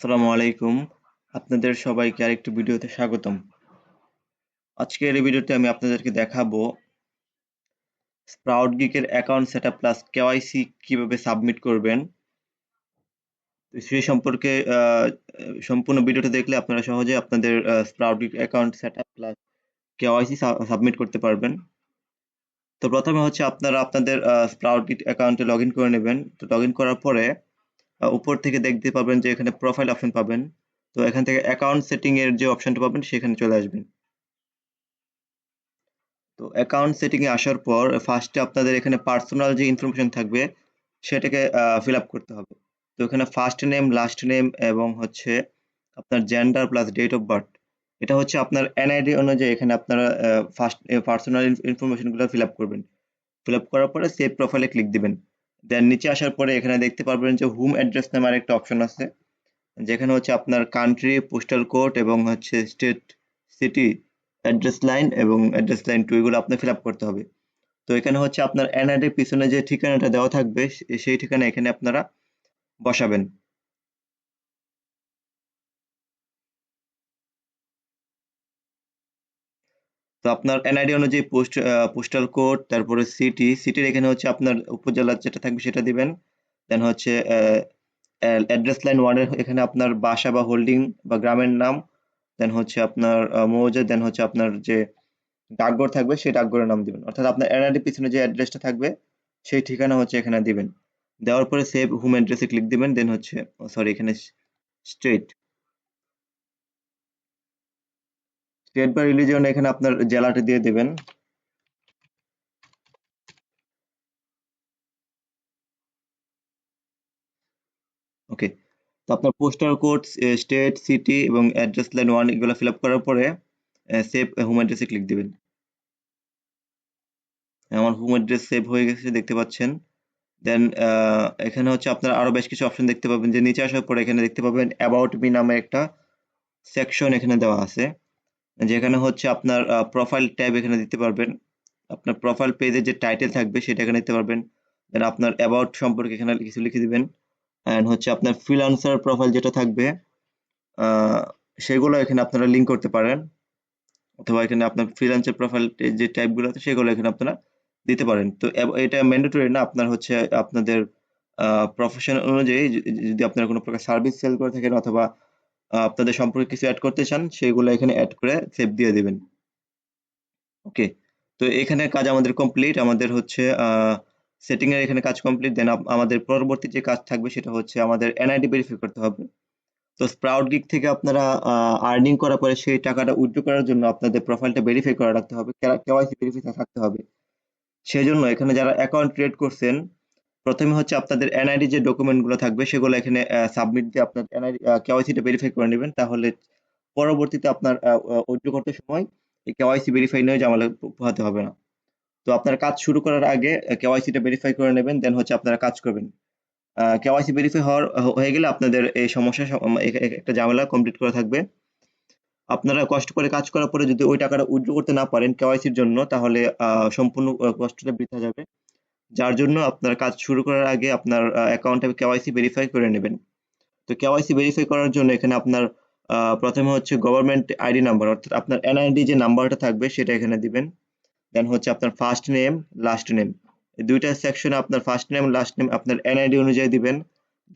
আসসালামু আলাইকুম। আপনাদের সবাইকে আরেকটি ভিডিওতে স্বাগতম। আজকের এই ভিডিওতে আমি আপনাদেরকে দেখাবো স্প্রাউট গিকের অ্যাকাউন্ট সেটআপ প্লাস কেওয়াইসি কীভাবে সাবমিট করবেন। সেই সম্পর্কে সম্পূর্ণ ভিডিওটা দেখলে আপনারা সহজে আপনাদের Sprout Geek account setup plus KYC submit করতে পারবেন। তো প্রথমে হচ্ছে আপনারা আপনাদের স্প্রাউট গিট অ্যাকাউন্টে লগ ইন করে নেবেন। তো লগ ইন করার পরে উপর থেকে দেখতে পাবেন যে এখানে প্রোফাইল অপশন পাবেন। তো এখান থেকে অ্যাকাউন্ট সেটিং এর যে অপশনটা পাবেন, সেখানে চলে আসবেন। তো অ্যাকাউন্ট সেটিং এ আসার পর ফার্স্টে আপনাদের এখানে পার্সোনাল যে ইনফরমেশন থাকবে, সেটাকে ফিল আপ করতে হবে। তো এখানে ফার্স্ট নেম লাস্ট নেম এবং হচ্ছে আপনার gender plus date of birth এটা হচ্ছে আপনার এনআইডি অনুযায়ী এখানে আপনারা ফার্স্ট পার্সোনাল ইনফরমেশনগুলো ফিল আপ করবেন। ফিল আপ করার পরে সেভ প্রোফাইলে ক্লিক দিবেন। দেন নিচে আসার পরে এখানে দেখতে পারবেন যে হোম অ্যাড্রেস নামে আরেকটা অপশন আছে। যেখানে হচ্ছে আপনার কান্ট্রি পোস্টাল কোড এবং হচ্ছে স্টেট সিটি অ্যাড্রেস লাইন এবং অ্যাড্রেস লাইন টু এগুলো আপনার ফিল আপ করতে হবে। তো এখানে হচ্ছে আপনার এনআইডির পিছনে যে ঠিকানাটা দেওয়া থাকবে সেই ঠিকানা এখানে আপনারা বসাবেন। তো আপনার এনআইডি অনুযায়ী পোস্ট পোস্টাল কোড তারপরে সিটি সিটির এখানে হচ্ছে আপনার উপজেলা যেটা থাকবে সেটা দিবেন। দেন হচ্ছে অ্যাড্রেস লাইন ওয়ানের এখানে আপনার বাসা বা হোল্ডিং বা গ্রামের নাম দেন হচ্ছে আপনার মৌজা দেন হচ্ছে আপনার যে ডাকঘর থাকবে সেই ডাকঘরের নাম দিবেন। অর্থাৎ আপনার এনআইডি পিছনে যে অ্যাড্রেসটা থাকবে, সেই ঠিকানা হচ্ছে এখানে দিবেন। দেওয়ার পরে সেভ হোম অ্যাড্রেসে ক্লিক দিবেন দেন হচ্ছে সরি এখানে স্ট্রেট স্টেট বা রিলিজিয়ন এখানে আপনার জেলাটা দিয়ে দেবেন। ওকে তো আপনার পোস্টাল কোড স্টেট সিটি এবং অ্যাড্রেস লাইন ওয়ান এগুলো ফিল আপ করার পরে সেভ হোম অ্যাড্রেসে ক্লিক দিবেন। আমার হোম অ্যাড্রেস সেভ হয়ে গেছে, দেখতে পাচ্ছেন। দেন এখানে হচ্ছে আপনার আরও বেশ কিছু অপশন দেখতে পাবেন। যে নিচে আসার পরে এখানে দেখতে পাবেন অ্যাবাউট মি নামে একটা সেকশন এখানে দেওয়া আছে। যেখানে হচ্ছে আপনার প্রোফাইল ট্যাব এখানে দিতে পারবেন। আপনার প্রোফাইল পেজে যে টাইটেল থাকবে সেটা এখানে দিতে পারবেন। দেন আপনার অ্যাবাউট সম্পর্কে এখানে কিছু লিখে দিবেন। অ্যান্ড হচ্ছে আপনার ফ্রিলান্সার প্রোফাইল যেটা থাকবে সেগুলো এখানে আপনারা লিঙ্ক করতে পারেন। অথবা এখানে আপনার ফ্রিলান্সার প্রোফাইল যে টাইপগুলো আছে সেগুলো এখানে আপনারা দিতে পারেন। তো এটা ম্যান্ডেটরি না, আপনার হচ্ছে আপনাদের প্রফেশন অনুযায়ী যদি আপনারা কোনো প্রকার সার্ভিস সেল করে থাকেন অথবা আপনাদের সম্পর্কে কিছু অ্যাড করতে চান, সেগুলো এখানে অ্যাড করে সেভ দিয়ে দিবেন। ওকে তো এখানে কাজ আমাদের কমপ্লিট আমাদের হচ্ছে সেটিং এর এখানে কাজ কমপ্লিট দেন আমাদের পরবর্তী যে কাজ থাকবে সেটা হচ্ছে আমাদের এনআইডি ভেরিফাই করতে হবে। তো স্প্রাউট গিক থেকে আপনারা আর্নিং করার পরে সেই টাকাটা উইথড্র করার জন্য আপনাদের প্রোফাইলটা ভেরিফাই করে রাখতে হবে। কেওয়াইসি ভেরিফাই থাকতে হবে। সেই জন্য এখানে যারা অ্যাকাউন্ট ক্রিয়েট করছেন প্রথমে হচ্ছে আপনাদের এনআইডি যে ডকুমেন্টগুলো থাকবে, সেগুলো এখানে সাবমিট দিয়ে আপনার এনআইডি কেওয়াইসিটা ভেরিফাই করে নেবেন। তাহলে পরবর্তীতে আপনার উইথড্র করতে সময় এই কেওয়াইসি ভেরিফাই নিয়ে ঝামেলা পোহাতে হবে না। তো আপনার কাজ শুরু করার আগে কেওয়াইসিটা ভেরিফাই করে নেবেন দেন হচ্ছে আপনারা কাজ করবেন। কেওয়াইসি ভেরিফাই হওয়ার হয়ে গেলে আপনাদের এই সমস্যা একটা ঝামেলা কমপ্লিট করা থাকবে। আপনারা কষ্ট করে কাজ করার পরে যদি ওই টাকাটা উইথড্র করতে না পারেন কেওয়াইসির জন্য, তাহলে সম্পূর্ণ কষ্টটা বৃথা যাবে। যার জন্য আপনার কাজ শুরু করার আগে আপনার অ্যাকাউন্টে কেওয়াইসি ভেরিফাই করে নেবেন। তো কেওয়াইসি ভেরিফাই করার জন্য এখানে আপনার প্রথমে হচ্ছে গভর্নমেন্ট আইডি নাম্বার অর্থাৎ আপনার এনআইডি যে নাম্বারটা থাকবে সেটা এখানে দিবেন। দেন হচ্ছে আপনার ফার্স্ট নেম লাস্ট নেম দুইটা সেকশনে আপনার ফার্স্ট নেম লাস্ট নেম আপনার এনআইডি অনুযায়ী দিবেন।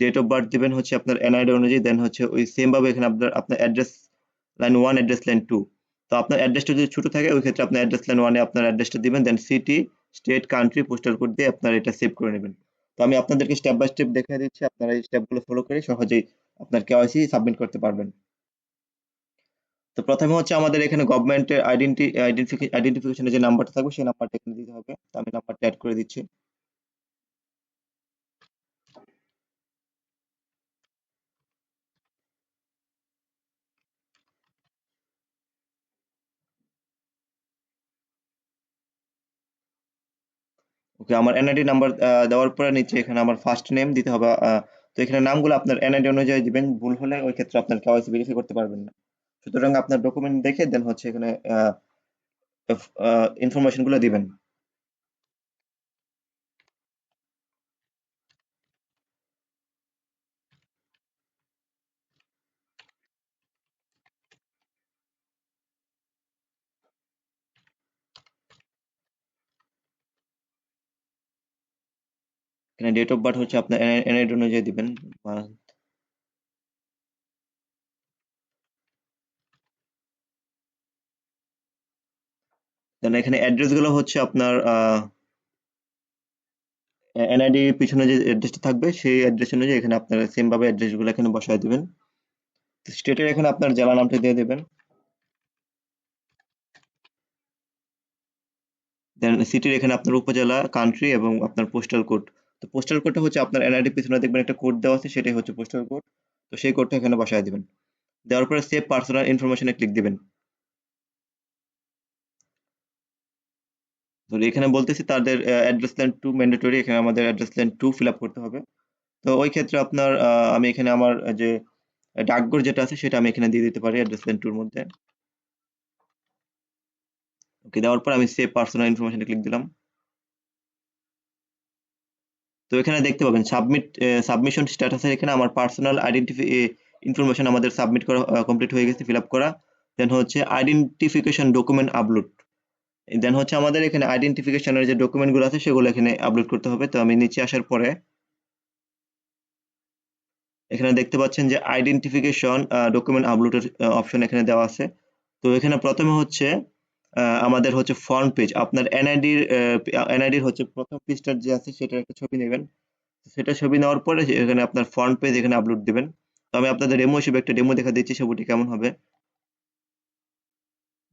ডেট অফ বার্থ দিবেন হচ্ছে আপনার এনআইডি অনুযায়ী দেন হচ্ছে ওই সেম ভাবে এখানে আপনার আপনার address line one address line two তো আপনার অ্যাড্রেসটা যদি ছোট থাকে, ওই ক্ষেত্রে আপনার অ্যাড্রেস লাইন ওয়ানে আপনার অ্যাড্রেসটা দিবেন then city state country postal code দিয়ে আপনারা এটা সেভ করে নেবেন। তো আমি আপনাদেরকে স্টেপ বাই স্টেপ দেখা দিচ্ছি, আপনারা এই স্টেপগুলো ফলো করে সহজেই আপনার কেওয়াইসি সাবমিট করতে পারবেন। তো প্রথমে হচ্ছে আমাদের এখানে গভর্নমেন্টের আইডেন্টি আইডেন্টিফিকেশনের যে নাম্বারটা থাকবে, সেই নাম্বারটা এখানে দিতে হবে। তো আমি নাম্বারটা অ্যাড করে দিচ্ছি। ওকে আমার এনআইডি নাম্বার দেওয়ার পরে নিচে এখানে আমার ফার্স্ট নেম দিতে হবে তো এখানে নামগুলো আপনার এনআইডি অনুযায়ী দিবেন, ভুল হলে ওই ক্ষেত্রে আপনার কেওয়াইসি ভেরিফাই করতে পারবেন না। সুতরাং আপনার ডকুমেন্ট দেখে দেন হচ্ছে এখানে ইনফরমেশনগুলো দিবেন। এখানে ডেট অফ বার্থ হচ্ছে আপনার এনআইডি অনুযায়ী দিবেন দেন এখানে অ্যাড্রেসগুলো হচ্ছে আপনার এনআইডি পিছনে যে অ্যাড্রেসটা থাকবে, সেই অ্যাড্রেস অনুযায়ী এখানে আপনার সেম ভাবে অ্যাড্রেসগুলো এখানে বসায় দিবেন। স্টেটের এখানে আপনার জেলা নামটা দিয়ে দেবেন। দেন সিটির এখানে আপনার উপজেলা কান্ট্রি এবং আপনার পোস্টাল কোড তো পোস্টাল কোডটা হচ্ছে আপনার এনআইডি পিছনে দেখবেন একটা কোড দেওয়া আছে, সেটাই হচ্ছে পোস্টাল কোড তো সেই কোডটা এখানে বসায় দিবেন। দেওয়ার পরে সেভ পার্সোনাল ইনফরমেশনে ক্লিক দিবেন। তো এখানে বলতেছি তাদের অ্যাড্রেস লাইন টু ম্যান্ডেটরি এখানে আমাদের address line two fill up করতে হবে। তো ওই ক্ষেত্রে আপনার আমি এখানে আমার যে ডাকঘর যেটা আছে, সেটা আমি এখানে দিয়ে দিতে পারি অ্যাড্রেস লাইন টুর মধ্যে। ওকে, দেওয়ার পর আমি সেভ পার্সোনাল ইনফরমেশনে ক্লিক দিলাম। তো এখানে দেখতে পাবেন সাবমিট সাবমিশন স্ট্যাটাসের এখানে আমার পার্সোনাল আইডেন্টিফি ইনফরমেশন আমাদের সাবমিট করা কমপ্লিট হয়ে গেছে ফিল আপ করা। দেন হচ্ছে আইডেন্টিফিকেশন ডকুমেন্ট আপলোড দেন হচ্ছে আমাদের এখানে আইডেন্টিফিকেশনের যে ডকুমেন্টগুলো আছে, সেগুলো এখানে আপলোড করতে হবে। তো আমি নিচে আসার পরে এখানে দেখতে পাচ্ছেন যে আইডেন্টিফিকেশন ডকুমেন্ট আপলোডের অপশন এখানে দেওয়া আছে। তো এখানে প্রথমে হচ্ছে আমাদের হচ্ছে ফ্রন্ট পেজ আপনার এনআইডির এনআইডির হচ্ছে প্রথম পেজটার যে আছে সেটার একটা ছবি নেবেন। সেটা ছবি নেওয়ার পরে এখানে আপনার ফ্রন্ট পেজ এখানে আপলোড দিবেন। তো আমি আপনাদের ডেমো হিসেবে একটা ডেমো দেখা দিচ্ছি, ছবিটি কেমন হবে।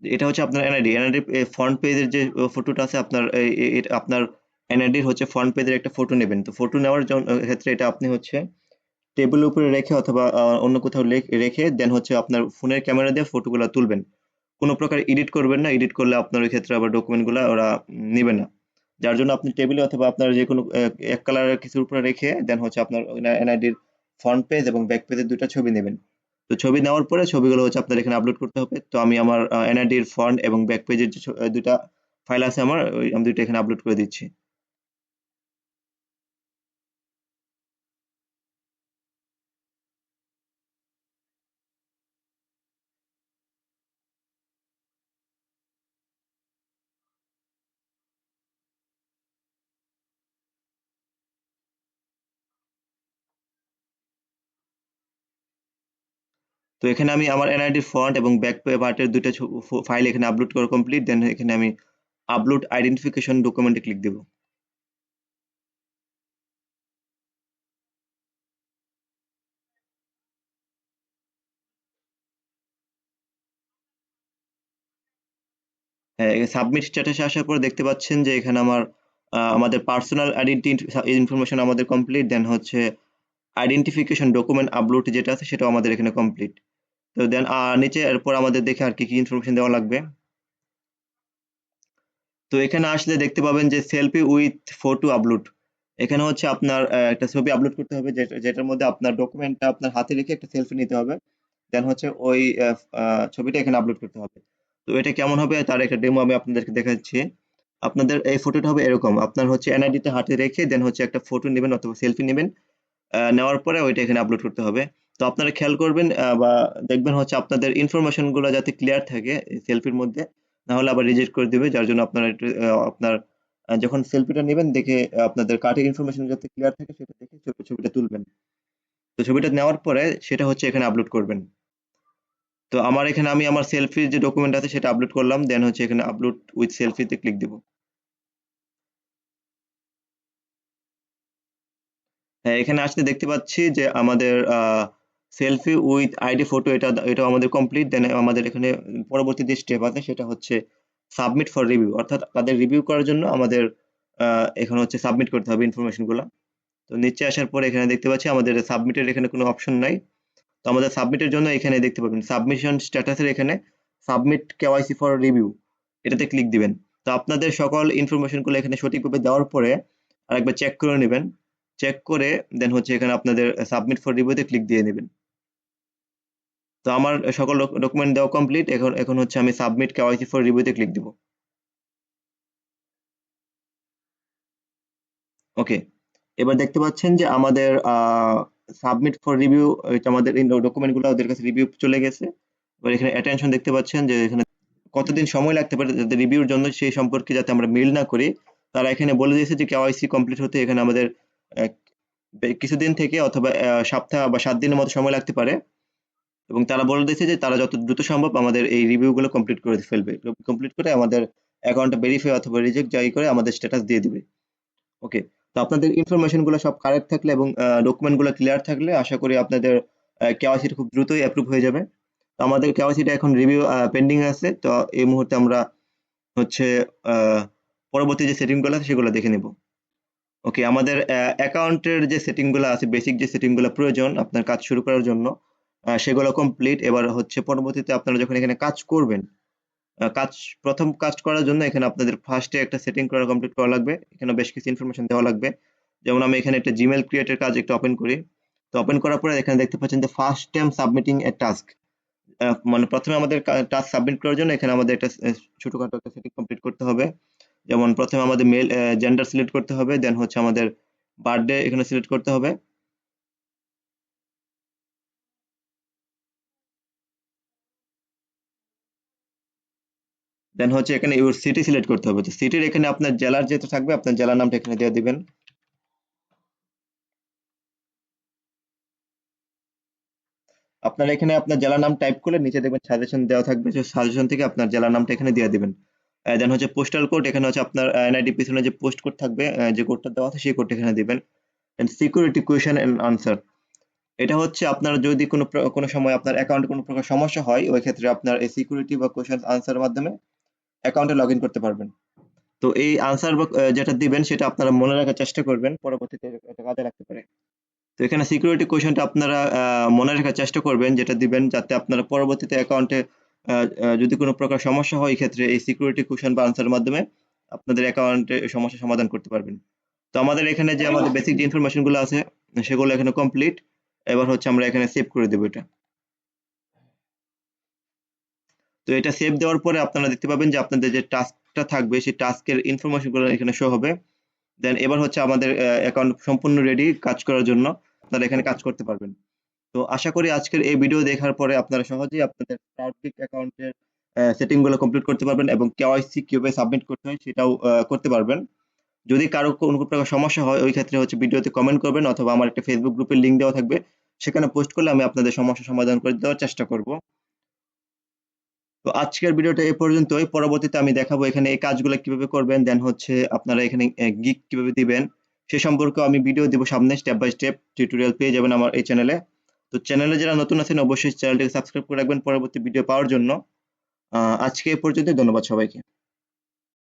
এটা হচ্ছে আপনার এনআইডি এনআইডি ফ্রন্ট পেজের যে ফটোটা আছে, আপনার আপনার এনআইডির হচ্ছে ফ্রন্ট পেজের একটা ফটো নেবেন। তো ফটো নেওয়ার ক্ষেত্রে এটা আপনি হচ্ছে টেবিলের উপরে রেখে অথবা অন্য কোথাও রেখে দেন হচ্ছে আপনার ফোনের ক্যামেরা দিয়ে ফটোগুলো তুলবেন। কোনো প্রকার এডিট করবেন না এডিট করলে আপনার ওই ক্ষেত্রে আবার ডকুমেন্টগুলো ওরা নেবে না। যার জন্য আপনি টেবিলে অথবা আপনার যে কোনো এক কালারের কিছুর উপরে রেখে দেন হচ্ছে আপনার এনআইডির ফ্রন্ট পেজ এবং ব্যাক পেজের দুটো ছবি নেবেন। তো ছবি নেওয়ার পরে ছবিগুলো হচ্ছে আপনার এখানে আপলোড করতে হবে। তো আমি আমার এনআইডির ফ্রন্ট এবং ব্যাক পেজের যে দুটা ফাইল আছে আমার, ওই আমি দুটো এখানে আপলোড করে দিচ্ছি। তো এখানে আমি আমার এনআইডির ফ্রন্ট এবং ব্যাক পার্টের দুইটা ফাইল এখানে আপলোড করা কমপ্লিট দেন এখানে আমি আপলোড আইডেন্টিফিকেশন ডকুমেন্টে ক্লিক দেব। সাবমিট স্ট্যাটাসে আসার পর দেখতে পাচ্ছেন যে এখানে আমার আমাদের পার্সোনাল আইডেন্টি ইনফরমেশন আমাদের কমপ্লিট দেন হচ্ছে আইডেন্টিফিকেশন ডকুমেন্ট আপলোড যেটা আছে সেটাও আমাদের এখানে কমপ্লিট তো দেন আর নিচে এরপর আমাদের দেখে আর কি কি ইনফরমেশন দেওয়া লাগবে। তো এখানে আসলে দেখতে পাবেন যে সেলফি উইথ ফটো আপলোড এখানে হচ্ছে আপনার একটা ছবি আপলোড করতে হবে যেটার মধ্যে আপনার ডকুমেন্টটা আপনার হাতে রেখে একটা সেলফি নিতে হবে। দেন হচ্ছে ওই ছবিটা এখানে আপলোড করতে হবে। তো এটা কেমন হবে তার একটা ডেমো আমি আপনাদেরকে দেখাচ্ছি। আপনাদের এই ফটোটা হবে এরকম। আপনার হচ্ছে এনআইডিতে হাতে রেখে দেন হচ্ছে একটা ফটো নেবেন অথবা সেলফি নেবেন। নেওয়ার পরে ওইটা এখানে আপলোড করতে হবে। তো আপনারা খেয়াল করবেন বা দেখবেন হচ্ছে আপনাদের ইনফরমেশনগুলো যাতে ক্লিয়ার থাকে সেলফির মধ্যে না হলে আবার রিজেক্ট করে দিবে, যার জন্য আপনারা আপনার যখন সেলফিটা নেবেন, দেখে আপনাদের কার্ডের ইনফরমেশন যাতে ক্লিয়ার থাকে, সেটা দেখে ছবি- ছবিটা তুলবেন। তো ছবিটা নেওয়ার পরে সেটা হচ্ছে এখানে আপলোড করবেন। তো আমার এখানে আমি আমার সেলফির যে ডকুমেন্ট আছে, সেটা আপলোড করলাম দেন হচ্ছে এখানে আপলোড উইথ সেলফিতে ক্লিক দিব। হ্যাঁ এখানে আসতে দেখতে পাচ্ছি যে আমাদের সেলফি উইথ আইডি ফটো এটা এটা আমাদের কমপ্লিট দেন আমাদের এখানে পরবর্তী যে স্টেপ আছে সেটা হচ্ছে সাবমিট ফর রিভিউ অর্থাৎ তাদের রিভিউ করার জন্য আমাদের এখানে হচ্ছে সাবমিট করতে হবে ইনফরমেশনগুলো। তো নিচে আসার পরে এখানে দেখতে পাচ্ছি আমাদের সাবমিটের এখানে কোনো অপশন নাই। তো আমাদের সাবমিটের জন্য এখানে দেখতে পাবেন সাবমিশন স্ট্যাটাসের এখানে সাবমিট কেওয়াইসি ফর রিভিউ এটাতে ক্লিক দিবেন। তো আপনাদের সকল ইনফরমেশনগুলো এখানে সঠিকভাবে দেওয়ার পরে আরেকবার চেক করে নেবেন। চেক করে দেন হচ্ছে এখানে আপনাদের সাবমিট ফর রিভিউতে ক্লিক দিয়ে নেবেন। তো আমার সকল ডকুমেন্ট দেওয়া কমপ্লিট এখন এখন হচ্ছে আমি সাবমিট কেওয়াইসি ফর রিভিউতে ক্লিক দিব। ওকে এবার দেখতে পাচ্ছেন যে আমাদের সাবমিট ফর রিভিউ আমাদের ডকুমেন্টগুলো ওদের কাছে রিভিউ চলে গেছে। এবার এখানে অ্যাটেনশন দেখতে পাচ্ছেন যে এখানে কতদিন সময় লাগতে পারে যাতে রিভিউর জন্য সেই সম্পর্কে যাতে আমরা মিল না করি। তারা এখানে বলে দিয়েছে যে কেওয়াইসি কমপ্লিট হতে এখানে আমাদের কিছুদিন থেকে অথবা সপ্তাহ বা সাত দিনের মতো সময় লাগতে পারে। এবং তারা বলে দিয়েছে যে তারা যত দ্রুত সম্ভব আমাদের এই রিভিউ গুলো কমপ্লিট করে ফেলবে। কমপ্লিট করে আমাদের অ্যাকাউন্টটা ভেরিফাই অথবা রিজেক্ট জারি করে আমাদের স্ট্যাটাস দিয়ে দিবে। ওকে তো আপনাদের ইনফরমেশনগুলো সব কারেক্ট থাকলে এবং ডকুমেন্টগুলো ক্লিয়ার থাকলে আশা করি আপনাদের কেওয়াইসি খুব দ্রুতই অ্যাপ্রুভ হয়ে যাবে। তো আমাদের কেওয়াইসিটা এখন রিভিউ পেন্ডিং আছে। তো এই মুহূর্তে আমরা হচ্ছে পরবর্তী যে সেটিংগুলো আছে সেগুলো দেখে নেব। ওকে আমাদের অ্যাকাউন্টের যে সেটিংগুলো আছে বেসিক যে সেটিংগুলো প্রয়োজন আপনার কাজ শুরু করার জন্য সেগুলো কমপ্লিট এবার হচ্ছে পরবর্তীতে আপনারা যখন এখানে কাজ করবেন কাজ, প্রথম কাজ করার জন্য এখানে আপনাদের ফার্স্টে একটা সেটিং করা কমপ্লিট করা লাগবে। এখানে বেশ কিছু ইনফরমেশন দেওয়া লাগবে। যেমন আমি এখানে একটা জিমেল ক্রিয়েটের কাজ একটা ওপেন করি। তো ওপেন করার পরে এখানে দেখতে পাচ্ছেন যে first time submitting a task মানে প্রথমে আমাদের টাস্ক সাবমিট করার জন্য এখানে আমাদের একটা ছোটখাটো একটা সেটিং কমপ্লিট করতে হবে। যেমন প্রথমে আমাদের মেল জেন্ডার সিলেক্ট করতে হবে। দেন হচ্ছে আমাদের বার্থডে এখানে সিলেক্ট করতে হবে। দেন হচ্ছে এখানে ইউর সিটি সিলেক্ট করতে হবে। তো সিটির এখানে আপনার জেলার যেটা থাকবে, আপনার জেলার নামটা এখানে দিয়ে দিবেন। আপনার এখানে আপনার জেলার নাম টাইপ করলে নিচে দেখবেন সাজেশন দেওয়া থাকবে সাজেশন থেকে আপনার জেলার নামটা এখানে দিয়ে দিবেন। দেন হচ্ছে পোস্টাল কোড এখানে হচ্ছে আপনার এনআইডি পিছনে যে পোস্ট কোড থাকবে যে কোডটা দেওয়া আছে, সেই কোডটা এখানে দিবেন। And security question and answer এটা হচ্ছে আপনার যদি কোনো কোনো সময় আপনার অ্যাকাউন্টে কোনো প্রকার সমস্যা হয়, ওই ক্ষেত্রে আপনার এই সিকিউরিটি বা কোয়েশন আনসারের মাধ্যমে অ্যাকাউন্টে লগ করতে পারবেন। তো এই আনসার যেটা দিবেন, সেটা আপনারা মনে রাখার চেষ্টা করবেন, পরবর্তীতে এটা কাজে লাগতে পারে। তো এখানে সিকিউরিটি কোয়েশনটা আপনারা মনে রাখার চেষ্টা করবেন, যেটা দিবেন, যাতে আপনারা পরবর্তীতে অ্যাকাউন্টে যদি কোনো প্রকার সমস্যা হয় ক্ষেত্রে এই সিকিউরিটি কোয়েশন বা আনসারের মাধ্যমে আপনাদের অ্যাকাউন্টে সমস্যা সমাধান করতে পারবেন। তো আমাদের এখানে যে আমাদের বেসিক যে ইনফরমেশনগুলো আছে, সেগুলো এখানে কমপ্লিট এবার হচ্ছে আমরা এখানে সেভ করে দেবো এটা। তো এটা সেভ দেওয়ার পরে আপনারা দেখতে পাবেন যে আপনাদের যে টাস্কটা থাকবে, সেই টাস্কের ইনফরমেশনগুলো এখানে শো হবে। দেন এবার হচ্ছে আমাদের অ্যাকাউন্ট সম্পূর্ণ রেডি কাজ করার জন্য আপনারা এখানে কাজ করতে পারবেন। তো আশা করি আজকের এই ভিডিও দেখার পরে আপনারা সহজেই আপনাদের ক্লাউডপিক অ্যাকাউন্টের সেটিংগুলো কমপ্লিট করতে পারবেন এবং কেওয়াইসি কীভাবে সাবমিট করতে হয় সেটাও করতে পারবেন। যদি কারও কোনো প্রকার সমস্যা হয়, ওই ক্ষেত্রে হচ্ছে ভিডিওতে কমেন্ট করবেন অথবা আমার একটা ফেসবুক গ্রুপের লিংক দেওয়া থাকবে। সেখানে পোস্ট করলে আমি আপনাদের সমস্যা সমাধান করে দেওয়ার চেষ্টা করব। তো আজকের ভিডিওটা এই পর্যন্তই। পরবর্তীতে আমি দেখাবো এখানে এই কাজগুলো কীভাবে করবেন দেন হচ্ছে আপনারা এখানে গিক কীভাবে দিবেন, সে সম্পর্কে আমি ভিডিও দিব সামনে স্টেপ বাই স্টেপ টিউটোরিয়াল পেয়ে যাবেন আমার এই চ্যানেলে তো চ্যানেলে যারা নতুন আছেন, অবশ্যই চ্যানেলটিকে সাবস্ক্রাইব করে রাখবেন পরবর্তী ভিডিও পাওয়ার জন্য। আজকে এই পর্যন্ত ধন্যবাদ সবাইকে।